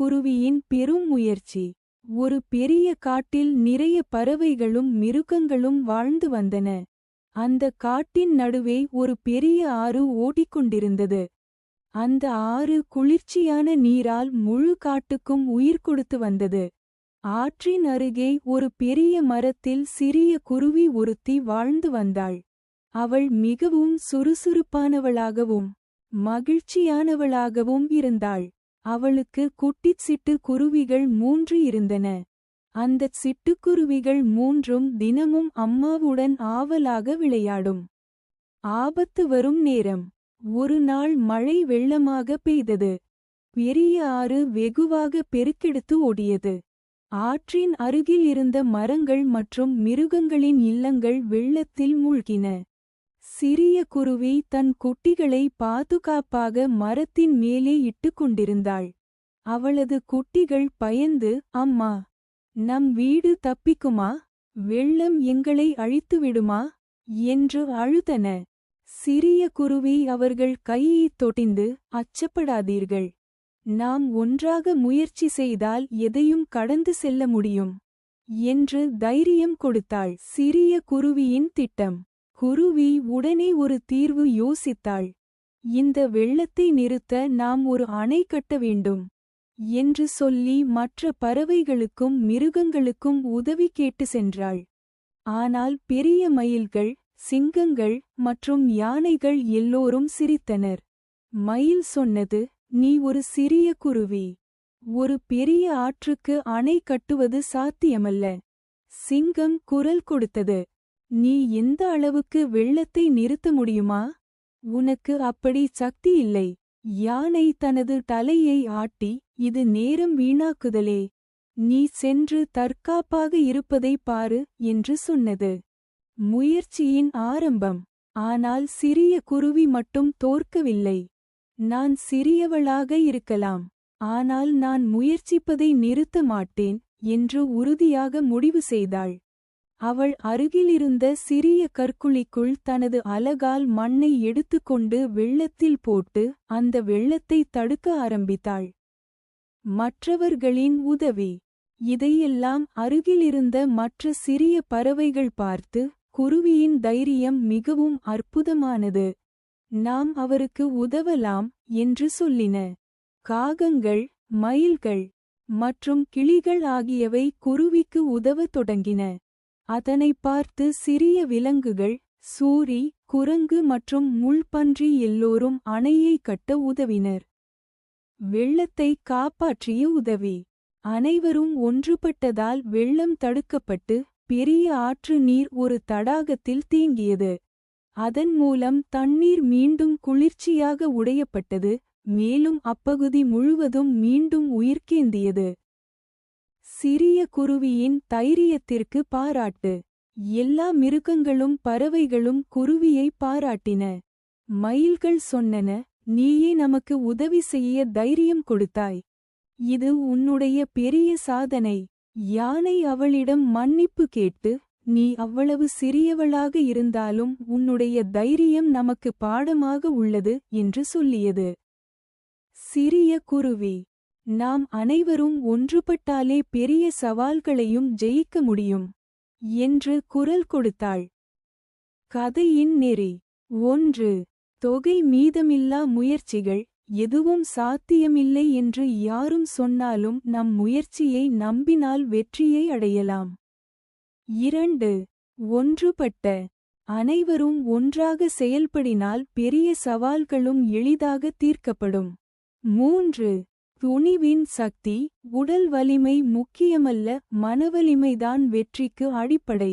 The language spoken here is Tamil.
குருவியின் பெரும் முயற்சி. ஒரு பெரிய காட்டில் நிறைய பறவைகளும் மிருகங்களும் வாழ்ந்து வந்தன. அந்த காட்டின் நடுவே ஒரு பெரிய ஆறு ஓடிக்கொண்டிருந்தது. அந்த ஆறு குளிர்ச்சியான நீரால் முழு காட்டுக்கும் உயிர் கொடுத்து வந்தது. ஆற்றின் அருகே ஒரு பெரிய மரத்தில் சிறிய குருவி ஒருத்தி வாழ்ந்து வந்தாள். அவள் மிகவும் சுறுசுறுப்பானவளாகவும் மகிழ்ச்சியானவளாகவும் இருந்தாள். அவளுக்கு குட்டிச் சிட்டுக்குருவிகள் மூன்று இருந்தன. அந்தச் சிட்டுக்குருவிகள் மூன்றும் தினமும் அம்மாவுடன் ஆவலாக விளையாடும். ஆபத்து வரும் நேரம். ஒரு நாள் மழை வெள்ளமாக பெய்தது. பெரிய ஆறு வெகுவாக பெருக்கெடுத்து ஓடியது. ஆற்றின் அருகில் இருந்த மரங்கள் மற்றும் மிருகங்களின் இல்லங்கள் வெள்ளத்தில் மூழ்கின. சிறிய குருவி தன் குட்டிகளை பாதுகாப்பாக மரத்தின் மேலே இட்டுக் கொண்டிருந்தாள். அவளது குட்டிகள் பயந்து அம்மா நம் வீடு தப்பிக்குமா? வெள்ளம் எங்களை அழித்துவிடுமா என்று அழுதன. சிறிய குருவி அவர்கள் கையை தொட்டிந்து அச்சப்படாதீர்கள். நாம் ஒன்றாக முயற்சி செய்தால் எதையும் கடந்து செல்ல முடியும் என்று தைரியம் கொடுத்தாள் சிறிய குருவியின் திட்டம். குருவி உடனே ஒரு தீர்வு யோசித்தாள். இந்த வெள்ளத்தை நிறுத்த நாம் ஒரு அணை கட்ட வேண்டும் என்று சொல்லி மற்ற பறவைகளுக்கும் மிருகங்களுக்கும் உதவி கேட்டு சென்றாள். ஆனால் பெரிய மயில்கள் சிங்கங்கள் மற்றும் யானைகள் எல்லோரும் சிரித்தனர். மயில் சொன்னது நீ ஒரு சிறிய குருவி. ஒரு பெரிய ஆற்றுக்கு அணை கட்டுவது சாத்தியமல்ல. சிங்கம் குரல் கொடுத்தது நீ எந்த அளவுக்கு வெள்ளத்தை நிறுத்த முடியுமா? உனக்கு அப்படி சக்தி இல்லை. யானை தனது தலையை ஆட்டி இது நேரம் வீணாக்குதலே. நீ சென்று தற்காப்பாக இருப்பதை பாரு என்று சொன்னது. முயற்சியின் ஆரம்பம். ஆனால் சிறிய குருவி மட்டும் தோற்கவில்லை. நான் சிறியவளாக இருக்கலாம். ஆனால் நான் முயற்சிப்பதை நிறுத்த மாட்டேன் என்று உறுதியாக முடிவு செய்தாள். அவள் அருகிலிருந்த சிறிய கற்குழிக்குள் தனது அலகால் மண்ணை எடுத்துக்கொண்டு வெள்ளத்தில் போட்டு அந்த வெள்ளத்தை தடுக்க ஆரம்பித்தாள். மற்றவர்களின் உதவி. இதையெல்லாம் அருகிலிருந்த மற்ற சிறிய பறவைகள் பார்த்து குருவியின் தைரியம் மிகவும் அற்புதமானது. நாம் அவருக்கு உதவலாம் என்று சொல்லின. காகங்கள் மயில்கள் மற்றும் கிளிகள் ஆகியவை குருவிக்கு உதவத் தொடங்கின. அதனை பார்த்து சிறிய விலங்குகள் சூரி குரங்கு மற்றும் முள்பன்றி எல்லோரும் அணையை கட்ட உதவினர். வெள்ளத்தை காப்பாற்றிய உதவி. அனைவரும் ஒன்றுபட்டதால் வெள்ளம் தடுக்கப்பட்டு பெரிய ஆற்று நீர் ஒரு தடாகத்தில் தேங்கியது. அதன் மூலம் தண்ணீர் மீண்டும் குளிர்ச்சியாக உடையப்பட்டது மேலும் அப்பகுதி முழுவதும் மீண்டும் உயிர்க்கேந்தியது. சிறிய குருவியின் தைரியத்திற்கு பாராட்டு. எல்லா மிருகங்களும் பறவைகளும் குருவியை பாராட்டின. மயில்கள் சொன்னன நீயே நமக்கு உதவி செய்ய தைரியம் கொடுத்தாய். இது உன்னுடைய பெரிய சாதனை. யானை அவளிடம் மன்னிப்பு கேட்டு நீ அவ்வளவு சிறியவளாக இருந்தாலும் உன்னுடைய தைரியம் நமக்கு பாடமாக உள்ளது என்று சொல்லியது. சிறிய குருவி. நாம் அனைவரும் ஒன்றுபட்டாலே பெரிய சவால்களையும் ஜெயிக்க முடியும் என்று குரல் கொடுத்தாள். கதையின் நெறி. ஒன்று. தொகை மீதமில்லா முயற்சிகள். எதுவும் சாத்தியமில்லை என்று யாரும் சொன்னாலும் நம் முயற்சியை நம்பினால் வெற்றியை அடையலாம். இரண்டு. ஒன்றுபட்ட. அனைவரும் ஒன்றாக செயல்படினால் பெரிய சவால்களும் எளிதாக தீர்க்கப்படும். மூன்று. துணிவின் சக்தி உடல் வலிமை முக்கியமல்ல மனவலிமைதான் வெற்றிக்கு அடிப்படை.